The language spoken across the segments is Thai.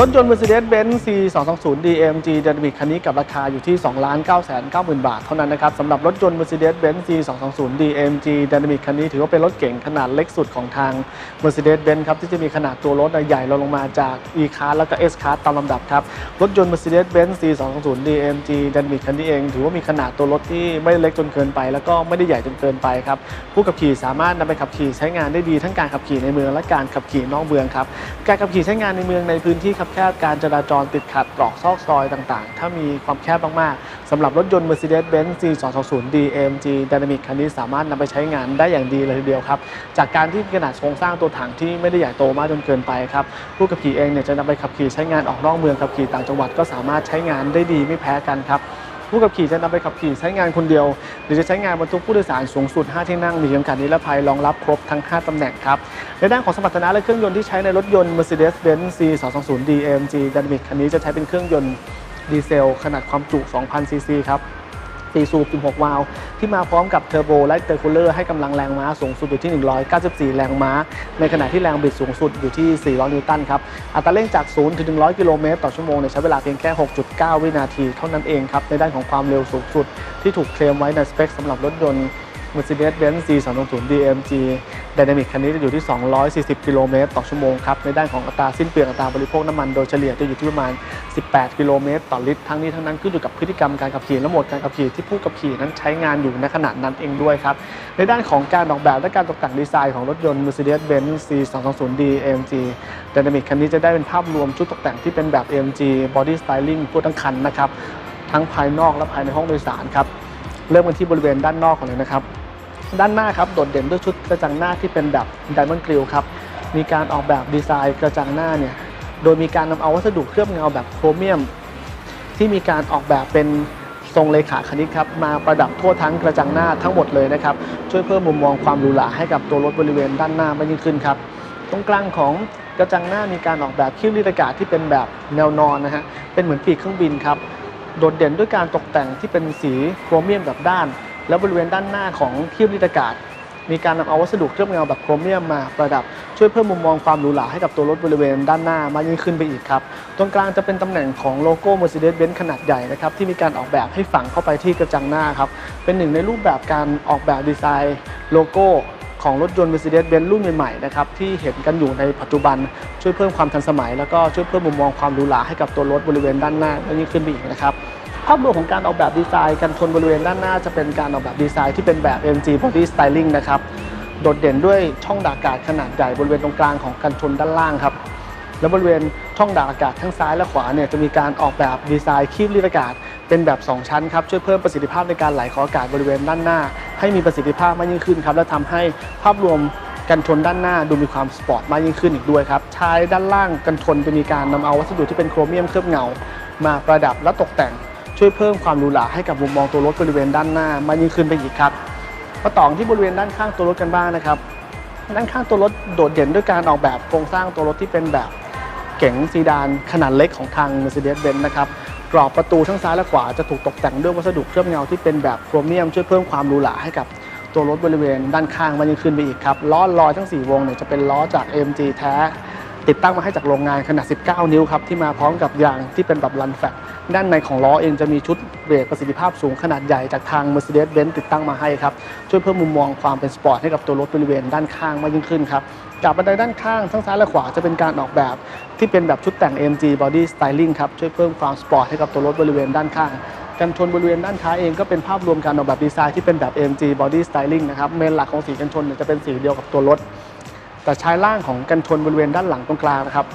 รถยนต์ Mercedes-Benz C220 DMG Dynamic คันนี้กับราคาอยู่ที่ 2 9 9 0 0 0 บาท เท่านั้นนะครับสำหรับรถยนต์ Mercedes-Benz C220 DMG Dynamic คันนี้ถือว่าเป็นรถเก๋งขนาดเล็กสุดของทาง Mercedes-Benz ครับที่จะมีขนาดตัวรถใหญ่รองลงมาจาก E-Class แล้วก็ S-Class ตามลำดับครับ รถยนต์ Mercedes-Benz C220 DMG Dynamic คันนี้เอง ถือว่ามีขนาดตัวรถที่ไม่เล็กจนเกินไป แล้วก็ไม่ได้ใหญ่จนเกินไปครับผู้ขับขี่สามารถนำไปขับขี่ใช้งานได้ดีทั้งการขับขี่ในเมืองและการขับขี่นอกเมืองครับการขับขี่ใช้งานในเมืองในพื้นที่แคบการจราจรติดขัดตรอกซอกซอยต่างๆ ถ้ามีความแคบมากๆสำหรับรถยนต์ Mercedes-Benz C220 DMG Dynamic คันนี้สามารถนำไปใช้งานได้อย่างดีเลยทีเดียวครับ จากการที่ขนาดโครงสร้างตัวถังที่ไม่ได้ใหญ่โตมากจนเกินไปครับผู้ขับขี่เองเนี่ยจะนำไปขับขี่ใช้งานออกนอกเมืองขับขี่ต่างจังหวัดก็สามารถใช้งานได้ดีไม่แพ้กันครับ ผู้ขับขี่จะนำไปขับขี่ใช้งานคนเดียว หรือจะใช้งานบรรทุกผู้โดยสารสูงสุด 5 ที่นั่งมีเข็มขัดนิรภัยรองรับครบทั้ง 5ตำแหน่งครับในด้านของสมรรถนะและเครื่องยนต์ที่ใช้ในรถยนต์ Mercedes-Benz C220 DMG Dynamic คันนี้จะใช้เป็นเครื่องยนต์ดีเซลขนาดความจุ 2,000 ซีซีครับ 4 สูบ 16 วาล์วที่มาพร้อมกับเทอร์โบและเตอร์คูลเลอร์ให้กำลังแรงม้าสูงสุดอยู่ที่ 194 แรงม้า ในขณะที่แรงบิดสูงสุดอยู่ที่ 400 นิวตันครับ อัตราเร่งจาก 0 ถึง 100 กิโลเมตรต่อชั่วโมงในใช้เวลาเพียงแค่ 6.9 วินาที เท่านั้นเองครับ ในด้านของความเร็วสูงสุดที่ถูกเคลมไว้ในสเปคสำหรับรถยนต์ Mercedes-Benz C220 DMG Dynamic คันนี้จะอยู่ที่ 240 กิโลเมตรต่อชั่วโมงครับ ในด้านของอัตราสิ้นเปลืองอัตราบริโภคน้ำมันโดยเฉลี่ยจะอยู่ที่ประมาณ 18 กิโลเมตรต่อลิตร ทั้งนี้ทั้งนั้นขึ้นอยู่กับพฤติกรรมการขับขี่และโหมดการขับขี่ที่ผู้ขับขี่นั้นใช้งานอยู่ในขณะนั้นเองด้วยครับ ในด้านของการออกแบบและการตกแต่งดีไซน์ของรถยนต์ Mercedes-Benz C220 DMG Dynamic คันนี้จะได้เป็นภาพรวมชุดตกแต่งที่เป็นแบบ AMG Body Styling ทั่วทั้งคันนะครับทั้งภายนอกและภายในห้องโดยสารครับเริ่มกันที่บริเวณด้านนอกก่อนเลยนะครับ ด้านหน้าครับโดดเด่นด้วยชุดกระจังหน้าที่เป็นแบบ Diamond Grill ครับมีการออกแบบดีไซน์กระจังหน้าเนี่ยโดยมีการนำเอาวัสดุเคลือบเงาแบบโครเมียม ที่มีการออกแบบเป็นทรงเลขาคณิตครับมาประดับทั่วทั้งกระจังหน้าทั้งหมดเลยนะครับช่วยเพิ่มมุมมองความหรูหราให้กับตัวรถบริเวณด้านหน้ามากยิ่งขึ้นครับตรงกลางของกระจังหน้ามีการออกแบบคิ้วลิดอากาศที่เป็นแบบแนวนอนนะฮะเป็นเหมือนปีกเครื่องบินครับโดดเด่นด้วยการตกแต่งที่เป็นสีโครเมียมแบบด้าน แล้วบริเวณด้านหน้าของคิ้วลิดอากาศ มีการนำเอาวัสดุเคลือบเงาแบบโครเมียมมาประดับช่วยเพิ่มมุมมองความหรูหราให้กับตัวรถบริเวณด้านหน้ามากยิ่งขึ้นไปอีกครับ ตรงกลางจะเป็นตำแหน่งของโลโก้ Mercedes-Benz ขนาดใหญ่นะครับที่มีการออกแบบให้ฝังเข้าไปที่กระจังหน้าครับเป็นหนึ่งในรูปแบบการออกแบบดีไซน์โลโก้ของรถยนต์ Mercedes-Benz รุ่นใหม่ๆนะครับที่เห็นกันอยู่ในปัจจุบัน ช่วยเพิ่มความทันสมัย แล้วก็ช่วยเพิ่มมุมมองความหรูหราให้กับตัวรถบริเวณด้านหน้ามากยิ่งขึ้นไปอีกนะครับ ภาพรวมของการออกแบบดีไซน์กันชนบริเวณด้านหน้าจะเป็นการออกแบบดีไซน์ที่เป็นแบบ MG Body Styling นะครับ โดดเด่นด้วยช่องดาบอากาศขนาดใหญ่บริเวณตรงกลางของกันชนด้านล่างครับ แล้วบริเวณช่องดาบอากาศทั้งซ้ายและขวาเนี่ยจะมีการออกแบบดีไซน์คีบลีดอากาศ เป็นแบบ 2 ชั้นครับช่วยเพิ่มประสิทธิภาพในการไหลของอากาศบริเวณด้านหน้า ให้มีประสิทธิภาพมากยิ่งขึ้นครับและทำให้ภาพรวมกันชนด้านหน้าดูมีความสปอร์ตมากยิ่งขึ้นอีกด้วยครับชายด้านล่างกันชนจะมีการนำเอาวัสดุที่เป็นโครเมียมเคลือบเงา มาประดับและตกแต่ง ช่วยเพิ่มความหรูหราให้กับมุมมองตัวรถบริเวณด้านหน้ามากยิ่งขึ้นไปอีกครับมาต่อที่บริเวณด้านข้างตัวรถกันบ้างนะครับด้านข้างตัวรถโดดเด่นด้วยการออกแบบโครงสร้างตัวรถที่เป็นแบบเก๋งซีดานขนาดเล็กของทาง Mercedes-Benz นะครับกรอบประตูทั้งซ้ายและขวาจะถูกตกแต่งด้วยวัสดุเคลือบเงาที่เป็นแบบโครเมียม ช่วยเพิ่มความหรูหราให้กับตัวรถบริเวณด้านข้างมายิ่งขึ้นไปอีกครับล้อลอยทั้ง 4 วงเนี่ยจะเป็นล้อจาก AMG แท้ ติดตั้งมาให้จากโรงงานขนาด 19 นิ้วครับที่มาพร้อมกับยางที่เป็นแบบรันแฟต ด้านในของล้อเองจะมีชุดเบรกประสิทธิภาพสูงขนาดใหญ่จากทาง Mercedes-Benz ติดตั้งมาให้ครับ ช่วยเพิ่มมุมมองความเป็นสปอร์ตให้กับตัวรถบริเวณด้านข้างมากยิ่งขึ้นครับกับบันไดด้านข้างทั้งซ้ายและขวาจะเป็นการออกแบบ ที่เป็นแบบชุดแต่ง AMG Body Styling ครับช่วยเพิ่มความสปอร์ตให้กับตัวรถบริเวณด้านข้างกันชนบริเวณด้านท้ายเองก็เป็นภาพรวมการออกแบบดีไซน์ที่เป็นแบบ AMG Body Styling นะครับเมนหลักของสีกันชนจะเป็นสีเดียวกับตัวรถ แต่ชายล่างของกันชนบริเวณด้านหลังตรงกลางนะครับ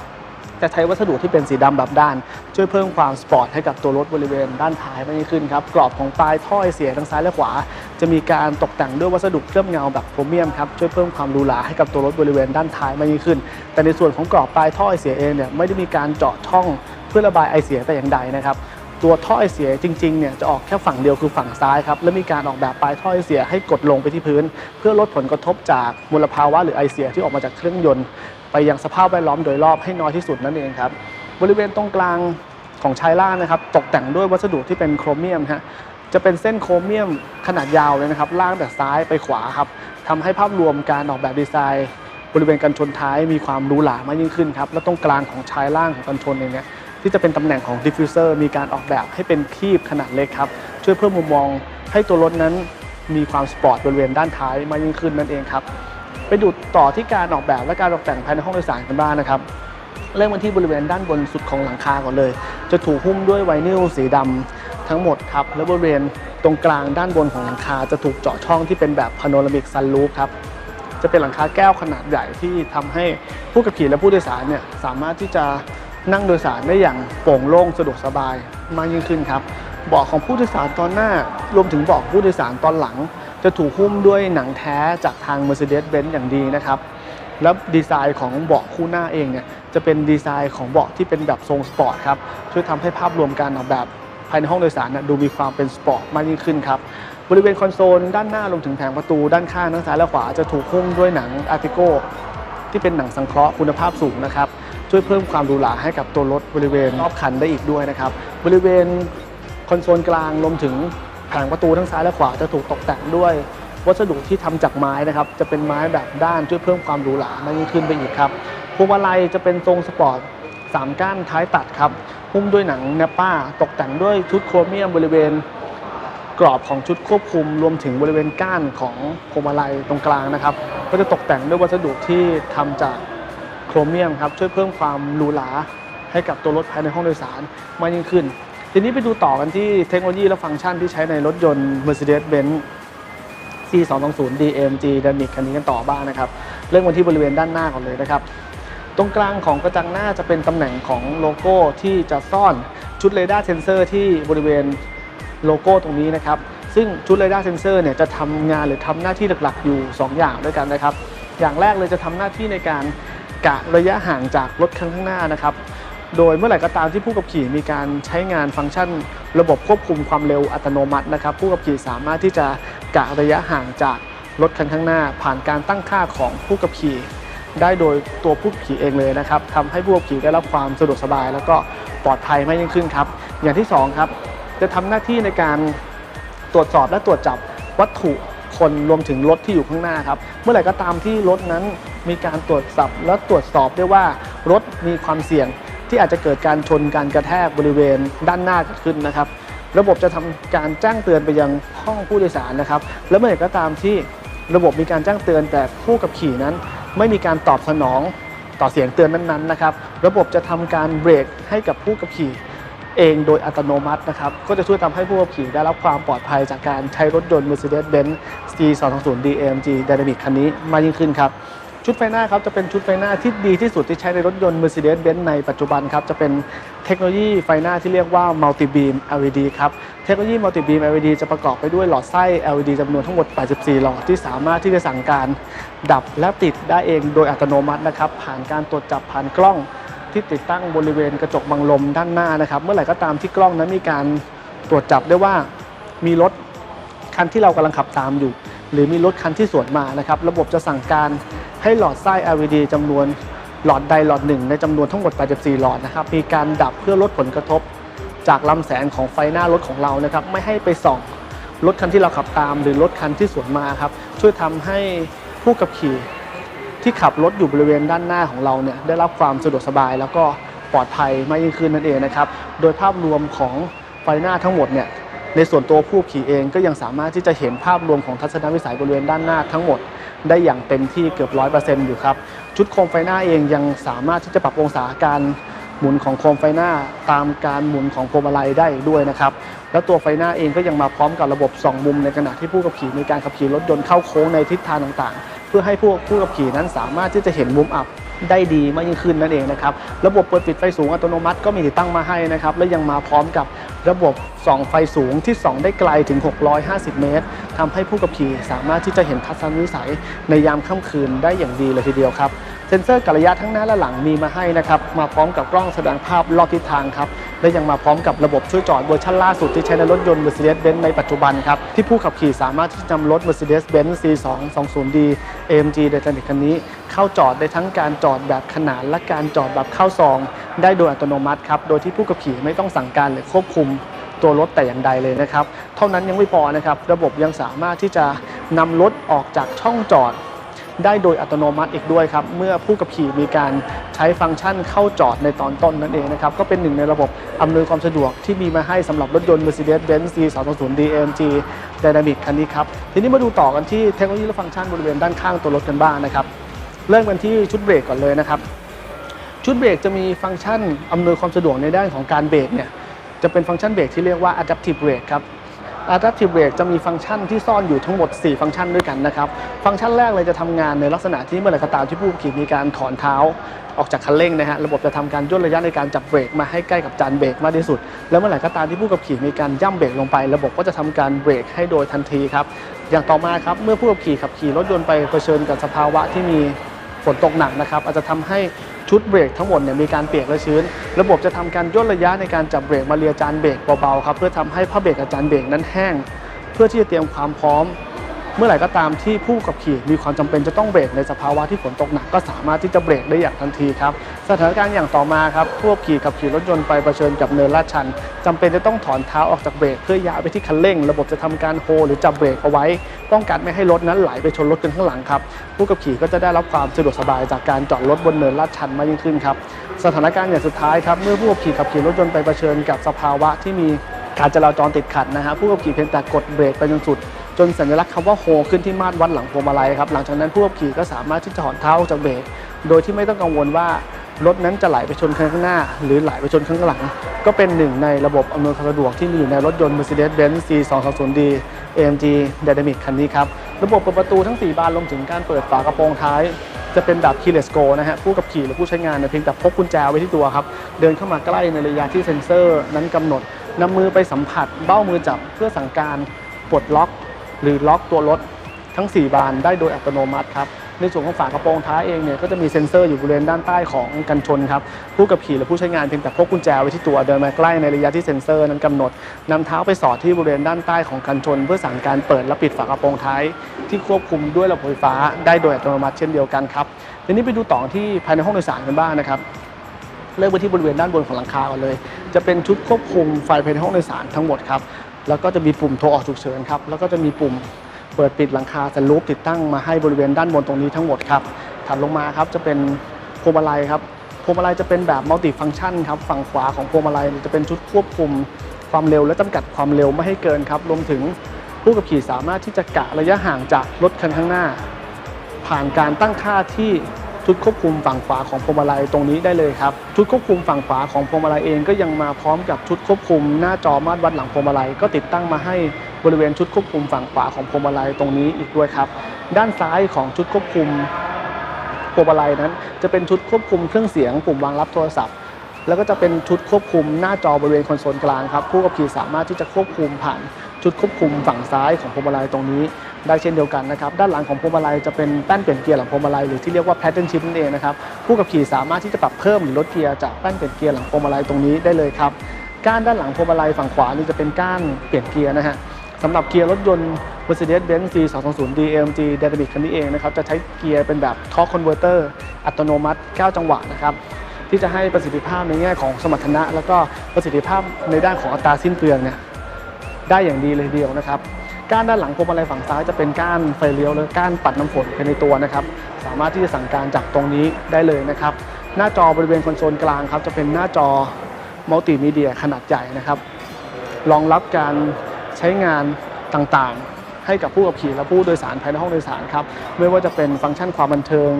จะใช้วัสดุที่เป็นสีดำแบบด้าน ช่วยเพิ่มความสปอร์ตให้กับตัวรถบริเวณด้านท้ายมากยิ่งขึ้นครับกรอบของปลายท่อไอเสียทั้งซ้ายและขวา จะมีการตกแต่งด้วยวัสดุเคลือบเงาแบบโครเมียมครับช่วยเพิ่มความหรูหราให้กับตัวรถบริเวณด้านท้ายมากยิ่งขึ้น แต่ในส่วนของกรอบปลายท่อไอเสียเองเนี่ยไม่ได้มีการเจาะช่องเพื่อระบายไอเสียแต่อย่างใดนะครับตัวท่อไอเสียจริงๆเนี่ยจะออกแค่ฝั่งเดียวคือฝั่งซ้ายครับและมีการออกแบบปลายท่อไอเสียให้กดลงไปที่พื้น เพื่อลดผลกระทบจากมลภาวะหรือไอเสียที่ออกมาจากเครื่องยนต์ ไปยังสภาพแวดล้อมโดยรอบให้น้อยที่สุดนั่นเองครับ บริเวณตรงกลางของชายล่างนะครับ ตกแต่งด้วยวัสดุที่เป็นโครเมียมฮะจะเป็นเส้นโครเมียมขนาดยาวเลยนะครับล่างแต่ซ้ายไปขวาครับทำให้ภาพรวมการออกแบบดีไซน์ บริเวณกันชนท้ายมีความรูหรามากยิ่งขึ้นครับและตรงกลางของชายล่างของกันชนเองเนี่ยที่จะเป็นตำแหน่งของดิฟฟิวเซอร์มีการออกแบบให้เป็นคีบขนาดเล็กครับช่วยเพิ่มมุมมองให้ตัวรถนั้นมีความสปอร์ตบริเวณด้านท้ายมากยิ่งขึ้นนั่นเองครับ ไปดูต่อที่การออกแบบและการตกแต่งภายในห้องโดยสารกันบ้างนะครับ เริ่มกันที่บริเวณด้านบนสุดของหลังคาก่อนเลย จะถูกหุ้มด้วยไวนิลสีดำทั้งหมดครับ และบริเวณตรงกลางด้านบนของหลังคา จะถูกเจาะช่องที่เป็นแบบพาโนรามิกซันรูฟครับ จะเป็นหลังคาแก้วขนาดใหญ่ที่ทำให้ผู้ขับขี่และผู้โดยสารเนี่ยสามารถที่จะนั่งโดยสารได้อย่างโปร่งโล่งสะดวกสบายมากยิ่งขึ้นครับเบาะของผู้โดยสารตอนหน้ารวมถึงเบาะผู้โดยสารตอนหลัง จะถูกหุ้มด้วยหนังแท้จากทาง Mercedes-Benz อย่างดีนะครับ แล้วดีไซน์ของเบาะคู่หน้าเองเนี่ยจะเป็นดีไซน์ของเบาะที่เป็นแบบทรงสปอร์ตครับช่วยทำให้ภาพรวมการออกแบบภายในห้องโดยสารนะดูมีความเป็นสปอร์ตมากยิ่งขึ้นครับบริเวณคอนโซลด้านหน้ารวมถึงแผงประตูด้านข้างทั้งซ้ายและขวาจะถูกหุ้มด้วยหนังอาร์ติโกที่เป็นหนังสังเคราะห์คุณภาพสูงนะครับช่วยเพิ่มความหรูหราให้กับตัวรถบริเวณรอบคันได้อีกด้วยนะครับบริเวณคอนโซลกลางรวมถึง ผงประตูทั้งซ้ายและขวาจะถูกตกแต่งด้วย วัสดุที่ทำจากไม้นะครับ จะเป็นไม้แบบด้านช่วยเพิ่มความหรูหรามากยิ่งขึ้นไปอีกครับพวงมาลัยจะเป็นทรงสปอร์ตสามก้านท้ายตัดครับหุ้มด้วยหนังเนป้า ตกแต่งด้วยชุดโครเมียมบริเวณกรอบของชุดควบคุมรวมถึงบริเวณก้านของพวงมาลัยตรงกลางนะครับ ก็จะตกแต่งด้วยวัสดุที่ทำจากโครเมียมครับช่วยเพิ่มความหรูหราให้กับตัวรถภายในห้องโดยสารมากยิ่งขึ้น ทีนี้ไปดูต่อกันที่เทคโนโลยีและฟังก์ชันที่ใช้ในรถยนต์ Mercedes-Benz C220 DMG Dynamic คันนี้กันต่อบ้างนะครับ เริ่มกันที่บริเวณด้านหน้าก่อนเลยนะครับ ตรงกลางของกระจังหน้าจะเป็นตำแหน่งของโลโก้ที่จะซ่อนชุดเรดาร์เซนเซอร์ที่บริเวณโลโก้ตรงนี้นะครับ ซึ่งชุดเรดาร์เซนเซอร์เนี่ยจะทำงานหรือทำหน้าที่หลักๆ อยู่ 2 อย่างด้วยกันนะครับ อย่างแรกเลยจะทำหน้าที่ในการกะระยะห่างจากรถข้างหน้านะครับ โดยเมื่อไหร่ก็ตามที่ผู้ขับขี่มีการใช้งานฟังก์ชัน ระบบควบคุมความเร็วอัตโนมัตินะครับ ผู้ขับขี่สามารถที่จะกะระยะห่างจากรถคันข้างหน้า ผ่านการตั้งค่าของผู้ขับขี่ ได้โดยตัวผู้ขับขี่เองเลยนะครับทำให้ผู้ขับขี่ได้รับความสะดวกสบาย แล้วก็ปลอดภัยมากยิ่งขึ้นครับ อย่างที่สองครับจะทำหน้าที่ในการตรวจสอบและตรวจจับวัตถุคนรวมถึงรถที่อยู่ข้างหน้าครับ เมื่อไหร่ก็ตามที่รถนั้นมีการตรวจสอบและตรวจสอบได้ว่ารถมีความเสี่ยง ที่อาจจะเกิดการชนการกระแทกบริเวณด้านหน้าเกิดขึ้นนะครับ ระบบจะทำการแจ้งเตือนไปยังห้องผู้โดยสารนะครับ และเมื่อไหร่ก็ตามที่ระบบมีการแจ้งเตือนแต่ผู้ขับขี่นั้น ไม่มีการตอบสนองต่อเสียงเตือนนั้นๆนะครับ ระบบจะทำการเบรกให้กับผู้ขับขี่เองโดยอัตโนมัตินะครับ ก็จะช่วยทำให้ผู้ขับขี่ได้รับความปลอดภัยจากการใช้รถยนต์ Mercedes-Benz C220 DMG Dynamic คันนี้มากยิ่งขึ้นครับ ชุดไฟหน้าครับจะเป็นชุดไฟหน้าที่ดีที่สุดที่ใช้ในรถยนต์ Mercedes-Benz ในปัจจุบันครับจะเป็นเทคโนโลยีไฟหน้าที่เรียกว่า Multi Beam LED ครับเทคโนโลยี Multi Beam LED จะประกอบไปด้วยหลอดไส้ LED จำนวนทั้งหมด 84 หลอดที่สามารถที่จะสั่งการดับและติดได้เองโดยอัตโนมัตินะครับผ่านการตรวจจับผ่านกล้องที่ติดตั้งบริเวณกระจกบังลมด้านหน้านะครับ เมื่อไหร่ก็ตามที่กล้องนั้นมีการตรวจจับได้ว่ามีรถคันที่เรากำลังขับตามอยู่ หรือมีรถคันที่สวนมานะครับ ระบบจะสั่งการให้หลอดไส้ LED จำนวนหลอดใดหลอดหนึ่งในจำนวนทั้งหมด 84 หลอดนะครับ มีการดับเพื่อลดผลกระทบ จากลำแสงของไฟหน้ารถของเรานะครับ ไม่ให้ไปส่องรถคันที่เราขับตาม หรือรถคันที่สวนมาครับ ช่วยทำให้ผู้ขับขี่ที่ขับรถอยู่บริเวณด้านหน้าของเราเนี่ยได้รับความสะดวกสบาย แล้วก็ปลอดภัยมากยิ่งขึ้นนั่นเองนะครับ โดยภาพรวมของไฟหน้าทั้งหมดเนี่ย ในส่วนตัวผู้ขี่เองก็ยังสามารถที่จะเห็นภาพรวมของทัศนวิสัยบริเวณด้านหน้าทั้งหมด ได้อย่างเต็มที่เกือบร้อยเปอร์เซ็นต์อยู่ครับ ชุดโคมไฟหน้าเองยังสามารถที่จะปรับองศาการหมุนของโคมไฟหน้าตามการหมุนของพวงมาลัยได้ด้วยนะครับ แล้วตัวไฟหน้าเองก็ยังมาพร้อมกับระบบสองมุมในขณะที่ผู้ขับขี่มีการขับขี่รถยนต์เข้าโค้งในทิศทางต่างๆ เพื่อให้ผู้ผู้ขับขี่นั้นสามารถที่จะเห็นมุมอับได้ดีมากยิ่งขึ้นนั่นเองนะครับ ระบบเปิดปิดไฟสูงอัตโนมัติก็มีติดตั้งมาให้นะครับ และยังมาพร้อมกับ ระบบส่องไฟสูงที่ส่องได้ไกลถึง 650 เมตรทำให้ผู้ขับขี่สามารถที่จะเห็นทัศนวิสัยในยามค่ำคืนได้อย่างดีเลยทีเดียวครับ เซ็นเซอร์กะระยะทั้งหน้าและหลังมีมาให้นะครับ มาพร้อมกับกล้องแสดงภาพรอบทิศทางครับ และยังมาพร้อมกับระบบช่วยจอดเวอร์ชันล่าสุดที่ใช้ในรถยนต์ Mercedes-Benz ในปัจจุบันครับ ที่ผู้ขับขี่สามารถที่จะนำรถ Mercedes-Benz C220D AMG Dynamic คันนี้ เข้าจอดได้ทั้งการจอดแบบขนานและการจอดแบบเข้าซอง ได้โดยอัตโนมัติครับ โดยที่ผู้ขับขี่ไม่ต้องสั่งการหรือควบคุมตัวรถแต่อย่างใดเลยนะครับ เท่านั้นยังไม่พอนะครับ ระบบยังสามารถที่จะนำรถออกจากช่องจอด ได้โดยอัตโนมัติอีกด้วยครับ เมื่อผู้ขับขี่มีการใช้ฟังก์ชันเข้าจอดในตอนต้นนั่นเองนะครับ ก็เป็นหนึ่งในระบบอำนวยความสะดวกที่มีมาให้สำหรับรถยนต์ Mercedes-Benz C220 DMG Dynamic คันนี้ครับ ทีนี้มาดูต่อกันที่เทคโนโลยีและฟังก์ชันบริเวณด้านข้างตัวรถกันบ้างนะครับ เริ่มกันที่ชุดเบรกก่อนเลยนะครับ ชุดเบรกจะมีฟังก์ชันอำนวยความสะดวกในด้านของการเบรกเนี่ยจะเป็นฟังก์ชันเบรกที่เรียกว่า adaptive brake ครับ adaptive brake จะมีฟังก์ชันที่ซ่อนอยู่ทั้งหมด 4 ฟังก์ชันด้วยกันนะครับ ฟังก์ชันแรกเลยจะทำงานในลักษณะที่เมื่อไหร่ก็ตามที่ผู้ขี่มีการถอนเท้าออกจากคันเร่งนะฮะระบบจะทำการย่นระยะในการจับเบรกมาให้ใกล้กับจานเบรกมากที่สุด แล้วเมื่อไหร่ก็ตามที่ผู้ขับขี่มีการย่ำเบรกลงไป ระบบก็จะทำการเบรกให้โดยทันทีครับอย่างต่อมาครับเมื่อผู้ขับขี่ขับขี่รถยนต์ไปเผชิญกับสภาวะที่มีฝนตกหนักนะครับอาจจะทำให้ ชุดเบรกทั้งหมดเนี่ยมีการเปียกและชื้น ระบบจะทำการย่นระยะในการจับเบรกมาเลียจานเบรกเบาๆครับเพื่อทำให้ผ้าเบรกกับจานเบรกนั้นแห้ง เพื่อที่จะเตรียมความพร้อม เมื่อไหร่ก็ตามที่ผู้ขับขี่มีความจำเป็นจะต้องเบรกในสภาวะที่ฝนตกหนักก็สามารถที่จะเบรกได้อย่างทันทีครับ สถานการณ์อย่างต่อมาครับผู้ขับขี่ขับขี่รถยนต์ไปเผชิญกับเนินลาดชันจำเป็นจะต้องถอนเท้าออกจากเบรกเพื่อย้ายไปที่คันเร่ง ระบบจะทำการโฮหรือจับเบรกเอาไว้ ป้องกันไม่ให้รถนั้นไหลไปชนรถกันข้างหลังครับผู้ขับขี่ก็จะได้รับความสะดวกสบายจากการจอดรถบนเนินลาดชันมากยิ่งขึ้นครับสถานการณ์อย่างสุดท้ายครับเมื่อผู้ขับขี่ขับขี่รถยนต์ไปเผชิญกับสภาวะที่มีการจราจรติดขัดนะฮะผู้ขับขี่เพียงแต่กดเบรกไปจนสุดจนสัญลักษณ์คำว่าโฮขึ้นที่มาตรวัดหลังพวงมาลัยครับหลังจากนั้นผู้ขับขี่ก็สามารถที่จะถอนเท้าออกจากเบรกโดยที่ไม่ต้องกังวลว่า รถนั้นจะไหลไปชนข้างหน้า หรือไหลไปชนข้างหลัง ก็เป็นหนึ่งในระบบอำนวยความสะดวกที่มีอยู่ในรถยนต์ Mercedes-Benz C220D AMG Dynamic คันนี้ครับ ระบบเปิดประตูทั้ง 4 บานรวมถึงการเปิดฝากระโปรงท้าย จะเป็นแบบ keyless go นะฮะผู้ขับขี่หรือผู้ใช้งานเนี่ยเพียงแต่พกกุญแจไว้ที่ตัวครับ เดินเข้ามาใกล้ในระยะที่เซ็นเซอร์นั้นกำหนดนำมือไปสัมผัสเบ้ามือจับเพื่อสั่งการปลดล็อก หรือล็อกตัวรถทั้ง 4 บานได้โดยอัตโนมัติครับ ในส่วนของฝากระโปรงท้ายเองเนี่ยก็จะมีเซ็นเซอร์อยู่บริเวณด้านใต้ของกันชนครับผู้ขับขี่หรือผู้ใช้งานเพียงแต่พกกุญแจไว้ที่ตัวเดินมาใกล้ในระยะที่เซ็นเซอร์นั้นกำหนดนำเท้าไปสอดที่บริเวณด้านใต้ของกันชน เพื่อสั่งการเปิดและปิดฝากระโปรงท้ายที่ควบคุมด้วยระบบไฟฟ้าได้โดยอัตโนมัติเช่นเดียวกันครับทีนี้ไปดูต่อที่ภายในห้องโดยสารกันบ้างนะครับเริ่มไปที่บริเวณด้านบนของหลังคาก่อนเลย จะเป็นชุดควบคุมไฟภายในห้องโดยสารทั้งหมดครับแล้วก็จะมีปุ่มโทรออกฉุกเฉินครับแล้วก็จะมีปุ่ม เปิดปิดหลังคาสลูปติดตั้งมาให้บริเวณด้านบนตรงนี้ทั้งหมดครับถัดลงมาครับจะเป็นพวงมาลัยครับพวงมาลัยจะเป็นแบบมัลติฟังก์ชันครับฝั่งขวาของพวงมาลัยจะเป็นชุดควบคุมความเร็วและจำกัดความเร็วไม่ให้เกินครับรวมถึงผู้ขับขี่สามารถที่จะกะระยะห่างจากรถคันข้างหน้า ผ่านการตั้งค่าที่ ชุดควบคุมฝั่งขวาของพวงมาลัยตรงนี้ได้เลยครับ ชุดควบคุมฝั่งขวาของพวงมาลัยเองก็ยังมาพร้อมกับชุดควบคุมหน้าจอมาตรวัดหลังพวงมาลัยก็ติดตั้งมาให้บริเวณชุดควบคุมฝั่งขวาของพวงมาลัยตรงนี้อีกด้วยครับ ด้านซ้ายของชุดควบคุมพวงมาลัยนั้น จะเป็นชุดควบคุมเครื่องเสียงปุ่มวางรับโทรศัพท์ แล้วก็จะเป็นชุดควบคุมหน้าจอบริเวณคอนโซลกลางครับผู้ขับขี่สามารถที่จะควบคุมผ่าน ชุดควบคุมฝั่งซ้ายของพวงมาลัยตรงนี้ได้เช่นเดียวกันนะครับ ด้านหลังของพวงมาลัยจะเป็นแป้นเปลี่ยนเกียร์หลังพวงมาลัยหรือที่เรียกว่า pattern shift นั่นเองนะครับผู้ขับขี่สามารถที่จะปรับเพิ่มหรือลดเกียร์จากแป้นเปลี่ยนเกียร์หลังพวงมาลัยตรงนี้ได้เลยครับก้านด้านหลังพวงมาลัยฝั่งขวานี่จะเป็นก้านเปลี่ยนเกียร์นะฮะสำหรับเกียร์รถยนต์ Mercedes-Benz C220D AMG Dynamic คันนี้เองนะครับจะใช้เกียร์เป็นแบบ torque converter อัตโนมัติ 9 จังหวะนะครับที่จะให้ประสิทธิภาพในแง่ของสมรรถนะ แล้วก็ประสิทธิภาพในด้านของอัตราสิ้นเปลืองเนี่ย ได้อย่างดีเลยทีเดียวนะครับก้านด้านหลังพวงมาลัยฝั่งซ้ายจะเป็นก้านไฟเลี้ยวและก้านปัดน้ำฝนภายในตัวนะครับ สามารถที่จะสั่งการจากตรงนี้ได้เลยนะครับ หน้าจอบริเวณคอนโซลกลางครับจะเป็นหน้าจอมัลติมีเดียขนาดใหญ่นะครับรองรับการใช้งานต่างๆ ให้กับผู้ขับขี่และผู้โดยสารภายในห้องโดยสารครับไม่ว่าจะเป็นฟังก์ชันความบันเทิง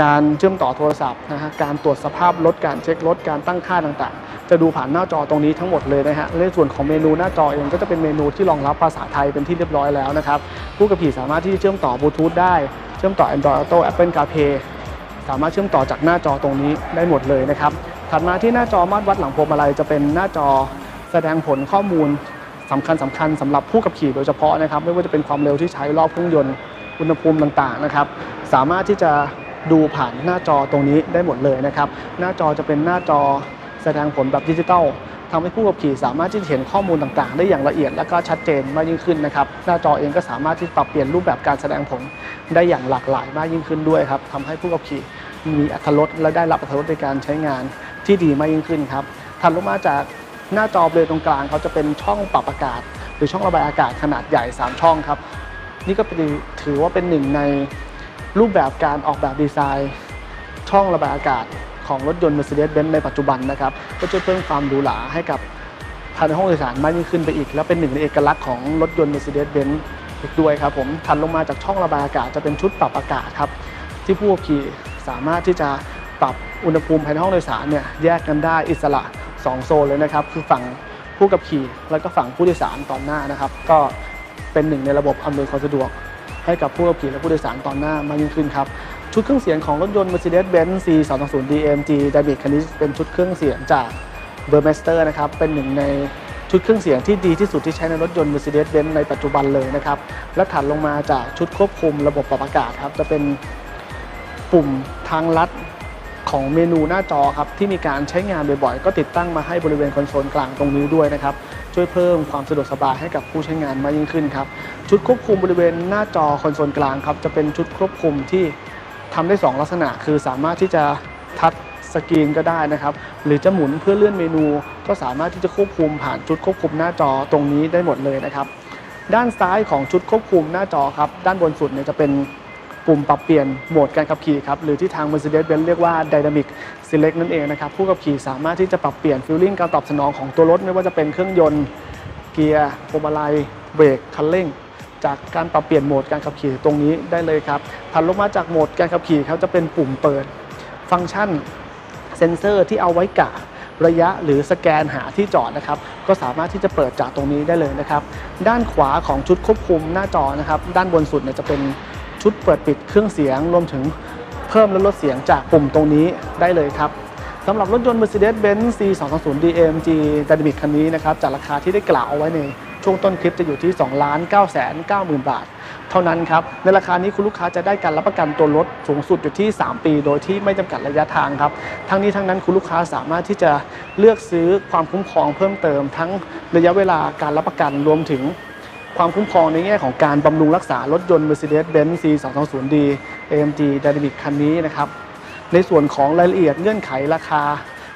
การเชื่อมต่อโทรศัพท์นะฮะการตรวจสภาพรถการเช็ครถการตั้งค่าต่างๆ จะดูผ่านหน้าจอตรงนี้ทั้งหมดเลยนะฮะในส่วนของเมนูหน้าจอเองก็จะเป็นเมนูที่รองรับภาษาไทยเป็นที่เรียบร้อยแล้วนะครับผู้ขับขี่สามารถที่จะเชื่อมต่อบลูทูธได้เชื่อมต่อ Android Auto Apple CarPlay สามารถเชื่อมต่อจากหน้าจอตรงนี้ได้หมดเลยนะครับถัดมาที่หน้าจอมาตรวัดหลังพวงมาลัยจะเป็นหน้าจอแสดงผลข้อมูลสำคัญสำคัญสำหรับผู้ขับขี่โดยเฉพาะนะครับ ไม่ว่าจะเป็นความเร็วที่ใช้รอบเครื่องยนต์อุณหภูมิต่างๆนะครับ สามารถที่จะ ดูผ่านหน้าจอตรงนี้ได้หมดเลยนะครับ หน้าจอจะเป็นหน้าจอแสดงผลแบบดิจิตอลทำให้ผู้ขับขี่สามารถที่จะเห็นข้อมูลต่างๆ ได้อย่างละเอียดและก็ชัดเจนมากยิ่งขึ้นนะครับ หน้าจอเองก็สามารถที่ปรับเปลี่ยนรูปแบบการแสดงผลได้อย่างหลากหลายมากยิ่งขึ้นด้วยครับทำให้ผู้ขับขี่มีอรรถรสและได้รับอรรถรสในการใช้งานที่ดีมากยิ่งขึ้นครับถัดลงมาจากหน้าจอบริเวณตรงกลางเขาจะเป็นช่องปรับอากาศ หรือช่องระบายอากาศขนาดใหญ่ 3 ช่องครับ นี่ก็เป็นถือว่าเป็นหนึ่งใน รูปแบบการออกแบบดีไซน์ ช่องระบายอากาศของรถยนต์ Mercedes-Benz ในปัจจุบันนะครับก็จะเพิ่มความหรูหราให้กับภายในห้องโดยสารมากยิ่งขึ้นไปอีก และเป็นหนึ่งในเอกลักษณ์ของรถยนต์ Mercedes-Benz อีกด้วยครับผมถัดลงมาจากช่องระบายอากาศจะเป็นชุดปรับอากาศครับที่ผู้ขับขี่สามารถที่จะปรับอุณหภูมิภายในห้องโดยสารเนี่ยแยกกันได้อิสระ 2 โซนเลยนะครับ คือฝั่งผู้ขับขี่ แล้วก็ฝั่งผู้โดยสารตอนหน้านะครับ ก็เป็นหนึ่งในระบบอำนวยความสะดวก ให้กับผู้ขับขี่และผู้โดยสารตอนหน้ามากยิ่งขึ้นครับ ชุดเครื่องเสียงของรถยนต์ Mercedes-Benz C220 DMG Dynamic คันนี้เป็นชุดเครื่องเสียงจาก b u r m e s t e r นะครับเป็นหนึ่งในชุดเครื่องเสียงที่ดีที่สุดที่ใช้ในรถยนต์ Mercedes-Benz ในปัจจุบันเลยนะครับ และถัดลงมาจากชุดควบคุมระบบปรับอากาศครับจะเป็นปุ่มทางลัดของเมนูหน้าจอครับที่มีการใช้งานบ่อยๆ ก็ติดตั้งมาให้บริเวณคอนโซลกลางตรงนี้ด้วยนะครับ ช่วยเพิ่มความสะดวกสบายให้กับผู้ใช้งานมากยิ่งขึ้นครับ ชุดควบคุมบริเวณหน้าจอคอนโซลกลางครับจะเป็นชุดควบคุมที่ทำได้ 2 ลักษณะ คือสามารถที่จะทัชสกรีนก็ได้นะครับ หรือจะหมุนเพื่อเลื่อนเมนู ก็สามารถที่จะควบคุมผ่านชุดควบคุมหน้าจอตรงนี้ได้หมดเลยนะครับ ด้านซ้ายของชุดควบคุมหน้าจอครับ ด้านบนสุดเนี่ยจะเป็นปุ่มปรับเปลี่ยนโหมดการขับขี่ครับ หรือที่ทาง Mercedes-Benz เรียกว่า Dynamic Select นั่นเองนะครับ ผู้ขับขี่สามารถที่จะปรับเปลี่ยนฟิลลิ่งการตอบสนองของตัวรถ ไม่ว่าจะเป็นเครื่องยนต์ เกียร์พวงมาลัยเบรกคันเร่ง จากการปรับเปลี่ยนโหมดการขับขี่ตรงนี้ได้เลยครับถัดลงมาจากโหมดการขับขี่ครับจะเป็นปุ่มเปิด ฟังก์ชันเซ็นเซอร์ที่เอาไว้กะระยะหรือสแกนหาที่จอดนะครับ ก็สามารถที่จะเปิดจากตรงนี้ได้เลยนะครับ ด้านขวาของชุดควบคุมหน้าจอนะครับ ด้านบนสุดเนี่ยจะเป็นชุดเปิดปิดเครื่องเสียง รวมถึงเพิ่มและลดเสียงจากปุ่มตรงนี้ได้เลยครับสำหรับรถยนต์ Mercedes-Benz C220 DMG Dynamic คันนี้นะครับ จากราคาที่ได้กล่าวเอาไว้ใน ช่วงต้นคลิปจะอยู่ที่ 2 9 9 0 0 0 0 บาท เท่านั้นครับ ในราคานี้คุณลูกค้าจะได้การรับประกันตัวรถสูงสุดอยู่ที่ 3 ปี โดยที่ไม่จำกัดระยะทางครับ ทั้งนี้ทั้งนั้นคุณลูกค้าสามารถที่จะเลือกซื้อความคุ้มครองเพิ่มเติม ทั้งระยะเวลาการรับประกันรวมถึงความคุ้มครองในแง่ของการบำรุงรักษารถยนต์ Mercedes-Benz C220D AMG Dynamic คันนี้นะครับ ในส่วนของรายละเอียดเงื่อนไขราคา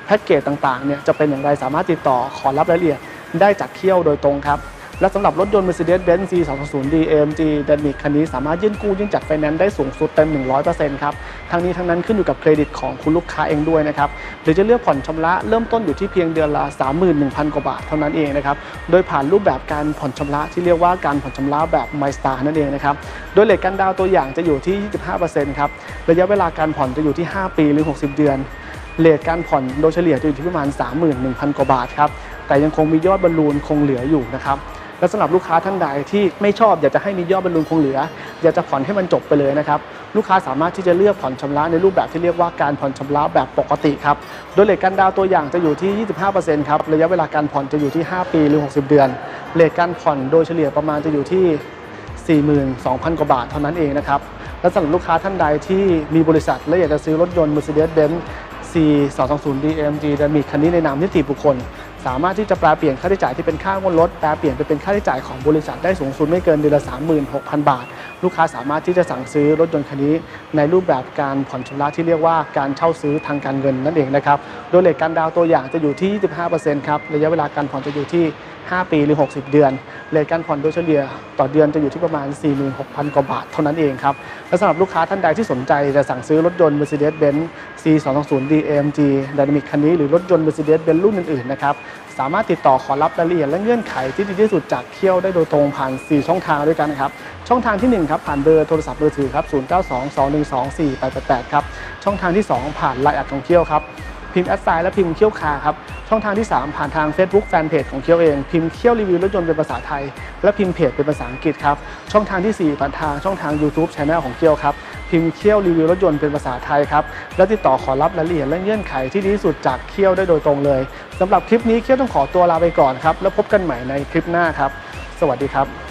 แพ็กเกจต่างๆเนี่ยจะเป็นอย่างไรสามารถติดต่อขอรับรายละเอียดได้จากเคี่ยวโดยตรงครับ และสำหรับรถยนต์ Mercedes-Benz C220D AMG Dynamic คันนี้สามารถยื่นกู้ยื่นจัดไฟแนนซ์ได้สูงสุดเต็ม 100%ครับ ทั้งนี้ทั้งนั้นขึ้นอยู่กับเครดิตของคุณลูกค้าเองด้วยนะครับ หรือจะเลือกผ่อนชำระเริ่มต้นอยู่ที่เพียงเดือนละ 31,000 กว่าบาทเท่านั้นเองนะครับ โดยผ่านรูปแบบการผ่อนชำระที่เรียกว่าการผ่อนชำระแบบ My Star นั่นเองนะครับ โดยเลทการดาวตัวอย่างจะอยู่ที่ 25%ครับ ระยะเวลาการผ่อนจะอยู่ที่ 5 ปีหรือ 60 เดือนเลทการผ่อนโดยเฉลี่ยจะอยู่ที่ประมาณ 31,000 กว่าบาทครับ แต่ยังคงมียอดบอลลูนคงเหลืออยู่นะครับ และสำหรับลูกค้าท่านใดที่ไม่ชอบอยากจะให้มียอดบอลลูนคงเหลือ อยากจะผ่อนให้มันจบไปเลยนะครับลูกค้าสามารถที่จะเลือกผ่อนชำระในรูปแบบที่เรียกว่าการผ่อนชำระแบบปกติครับโดยเลทการดาวตัวอย่างจะอยู่ที่ 25%ครับระยะเวลาการผ่อนจะอยู่ที่ 5 ปีหรือ 60 เดือนเลทการผ่อนโดยเฉลี่ยประมาณจะอยู่ที่ 42,000 กว่าบาทเท่านั้นเองนะครับและสำหรับลูกค้าท่านใดที่มีบริษัท และอยากจะซื้อรถยนต์ Mercedes-Benz C 2 2 0 DMG และมีคันนี้ในนามนิติบุคคล สามารถที่จะแปลเปลี่ยนค่าใช้จ่ายที่เป็นค่างวดรถแปลเปลี่ยนไปเป็นค่าใช้จ่ายของบริษัทได้สูงสุดไม่เกินเดือนละ 36,000 บาท ลูกค้าสามารถที่จะสั่งซื้อรถยนต์คันนี้ ในรูปแบบการผ่อนชำระที่เรียกว่าการเช่าซื้อทางการเงินนั่นเองนะครับโดยเลทการดาวน์ตัวอย่างจะอยู่ที่ 25%ครับระยะเวลาการผ่อนจะอยู่ที่5 ปีหรือ 60 เดือนเลทการผ่อนโดยเฉลี่ยต่อเดือนจะอยู่ที่ประมาณ 46,000 กว่าบาทเท่านั้นเองครับ และสำหรับลูกค้าท่านใดที่สนใจจะสั่งซื้อรถยนต์ Mercedes-Benz C 2 2 0 DMG Dynamic คันนี้หรือรถยนต์ Mercedes-Benz รุ่นอื่นๆนะครับสามารถติดต่อขอรับรายละเอียดและเงื่อนไขที่ดีที่สุดจากเคี่ยวได้โดยตรงผ่าน 4 ช่องทางด้วยกันนะครับ ช่องทางที่ 1 ครับ ผ่านเบอร์โทรศัพท์มือถือครับ 0922124888 ครับ ช่องทางที่ 2 ผ่านไลน์แอดของเคี่ยวครับ พิมพ์แอดไซน์และพิมพ์เคี่ยวคาครับ ช่องทางที่ 3 ผ่านทาง Facebook Fanpage ของเคี่ยวเอง พิมพ์เคี่ยวรีวิวรถยนต์เป็นภาษาไทย และพิมพ์เพจเป็นภาษาอังกฤษครับ ช่องทางที่ 4 ผ่านทางช่องทาง YouTube Channel ของเคี่ยวครับ พิมพ์เคี่ยวรีวิวรถยนต์เป็นภาษาไทยครับ และติดต่อขอรับรายละเอียดและเงื่อนไขที่ดีที่สุดจากเคี่ยวได้โดยตรงเลยสำหรับคลิปนี้เคี่ยวต้องขอตัวลาไปก่อนครับแล้วพบกันใหม่ในคลิปหน้าครับ สวัสดีครับ